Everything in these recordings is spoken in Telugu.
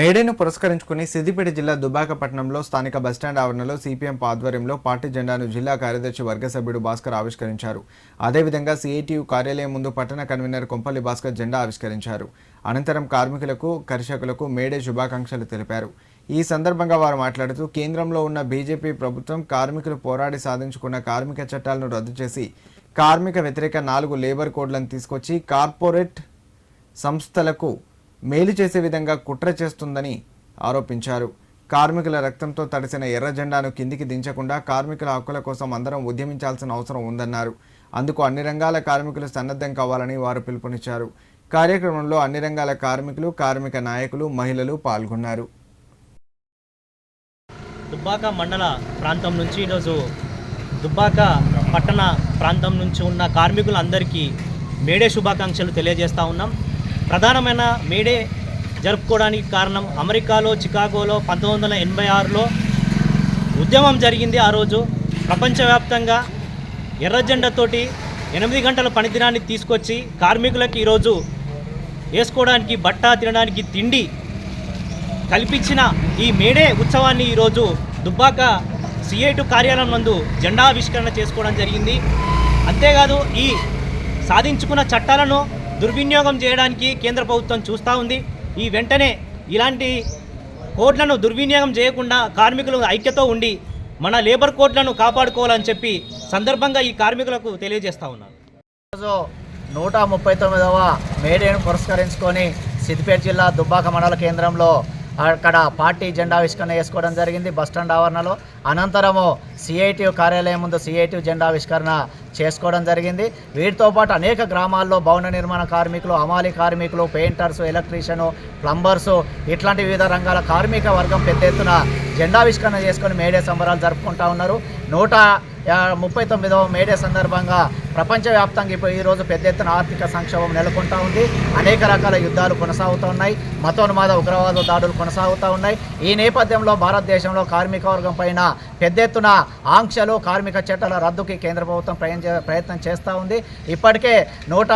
మేడేను పురస్కరించుకుని సిద్దిపేట జిల్లా దుబాకపట్నంలో స్థానిక బస్టాండ్ ఆవరణలో సిపిఎం ఆధ్వర్యంలో పార్టీ జెండాను జిల్లా కార్యదర్శి వర్గ సభ్యుడు భాస్కర్ ఆవిష్కరించారు. అదేవిధంగా సిఐటియు కార్యాలయం ముందు పట్టణ కన్వీనర్ కొంపల్లి భాస్కర్ జెండా ఆవిష్కరించారు. అనంతరం కార్మికులకు కర్షకులకు మేడే శుభాకాంక్షలు తెలిపారు. ఈ సందర్భంగా వారు మాట్లాడుతూ కేంద్రంలో ఉన్న బీజేపీ ప్రభుత్వం కార్మికులు పోరాడి సాధించుకున్న కార్మిక చట్టాలను రద్దు చేసి కార్మిక వ్యతిరేక నాలుగు లేబర్ కోడ్లను తీసుకొచ్చి కార్పొరేట్ సంస్థలకు మేలు చేసే విధంగా కుట్ర చేస్తుందని ఆరోపించారు. కార్మికుల రక్తంతో తడిసిన ఎర్ర జెండాను కిందికి దించకుండా కార్మికుల హక్కుల కోసం అందరం ఉద్యమించాల్సిన అవసరం ఉందన్నారు. అందుకు అన్ని రంగాల కార్మికులు సన్నద్ధం కావాలని వారు పిలుపునిచ్చారు. కార్యక్రమంలో అన్ని రంగాల కార్మికులు కార్మిక నాయకులు మహిళలు పాల్గొన్నారు. దుబ్బాక మండల ప్రాంతం నుంచి ఈరోజు దుబ్బాక పట్టణ ప్రాంతం నుంచి ఉన్న కార్మికులందరికీ మేడే శుభాకాంక్షలు తెలియజేస్తూ ఉన్నాం. ప్రధానమైన మేడే జరుపుకోవడానికి కారణం అమెరికాలో చికాగోలో పంతొమ్మిది వందల ఎనభై ఆరులో ఉద్యమం జరిగింది. ఆ రోజు ప్రపంచవ్యాప్తంగా ఎర్ర జెండాతోటి ఎనిమిది గంటల పనిదినాన్ని తీసుకొచ్చి కార్మికులకు ఈరోజు వేసుకోవడానికి బట్ట తినడానికి తిండి కల్పించిన ఈ మేడే ఉత్సవాన్ని ఈరోజు దుబ్బాక సిఐటు కార్యాలయం నందు జెండా ఆవిష్కరణ చేసుకోవడం జరిగింది. అంతేకాదు ఈ సాధించుకున్న చట్టాలను దుర్వినియోగం చేయడానికి కేంద్ర ప్రభుత్వం చూస్తూ ఉంది. ఈ వెంటనే ఇలాంటి కోట్లను దుర్వినియోగం చేయకుండా కార్మికులు ఐక్యతో ఉండి మన లేబర్ కోడ్లను కాపాడుకోవాలని చెప్పి సందర్భంగా ఈ కార్మికులకు తెలియజేస్తా ఉన్నాను ఈరోజు నూట ముప్పై తొమ్మిదవ మేడేను పురస్కరించుకొని సిద్దిపేట జిల్లా దుబ్బాక మండల కేంద్రంలో అక్కడ పార్టీ జెండా ఆవిష్కరణ చేసుకోవడం జరిగింది. బస్టాండ్ ఆవరణలో. అనంతరము సిఐటి కార్యాలయం ముందు సిఐటి జెండా ఆవిష్కరణ చేసుకోవడం జరిగింది. వీటితో పాటు అనేక గ్రామాల్లో భవన నిర్మాణ కార్మికులు అమాలి కార్మికులు పెయింటర్స్ ఎలక్ట్రీషియను ప్లంబర్సు ఇట్లాంటి వివిధ రంగాల కార్మిక వర్గం పెద్ద ఎత్తున జెండావిష్కరణ చేసుకొని మేడే సంబరాలు జరుపుకుంటా ఉన్నారు. నూట ముప్పై తొమ్మిదవ మేడే సందర్భంగా ప్రపంచవ్యాప్తంగా ఇప్పుడు ఈరోజు పెద్ద ఎత్తున ఆర్థిక సంక్షోభం నెలకొంటా ఉంది. అనేక రకాల యుద్ధాలు కొనసాగుతూ ఉన్నాయి. మతోన్మాద ఉగ్రవాద దాడులు కొనసాగుతూ ఉన్నాయి. ఈ నేపథ్యంలో భారతదేశంలో కార్మిక వర్గం పైన పెద్ద ఎత్తున ఆంక్షలు కార్మిక చట్టాల రద్దుకి కేంద్ర ప్రభుత్వం ప్రయత్నం ప్రయత్నం చేస్తూ ఉంది. ఇప్పటికే నూట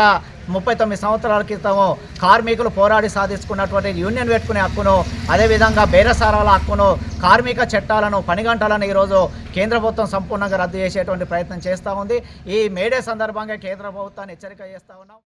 ముప్పై తొమ్మిది సంవత్సరాల క్రితము కార్మికులు పోరాడి సాధించుకున్నటువంటి యూనియన్ పెట్టుకునే హక్కును అదేవిధంగా బేరసారాల హక్కును కార్మిక చట్టాలను పని గంటలను ఈరోజు కేంద్ర ప్రభుత్వం సంపూర్ణంగా రద్దు చేసేటువంటి ప్రయత్నం చేస్తూ ఉంది. ఈ మేడే సందర్భంగా కేంద్ర ప్రభుత్వాన్ని హెచ్చరిక చేస్తూ ఉన్నాం.